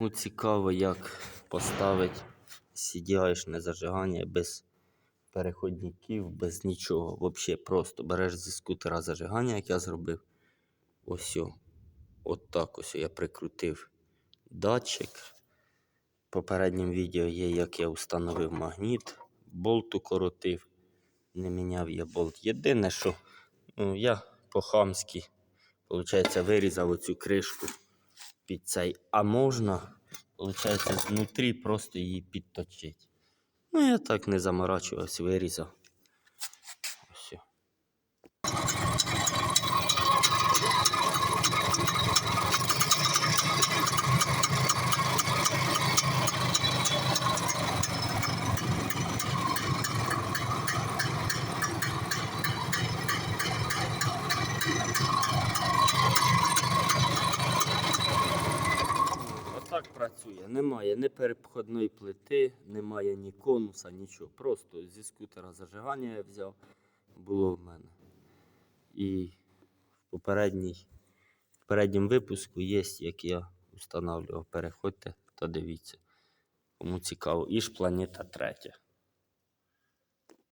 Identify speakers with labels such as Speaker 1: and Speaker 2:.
Speaker 1: Ну, цікаво, як поставити CDI-шне зажигання без переходників, без нічого. Взагалі просто береш зі скутера зажигання, як я зробив. Ось. От так ось я прикрутив датчик. В попередньому відео є, як я встановив магніт, болт укоротив, не міняв я болт. Єдине, що ну, я по-хамськи, виходить, вирізав оцю кришку під цей, а можна, виходить, знутрі просто її підточити. Ну, я так не заморачувався, вирізав. Ось. о. Отак працює. Немає ні переходної плити, немає ні конуса, нічого. Просто зі скутера зажигання я взяв, було в мене. І в попередній, в попередньому випуску є, як я встановлював. Переходьте та дивіться. Кому цікаво. І ж планета третя.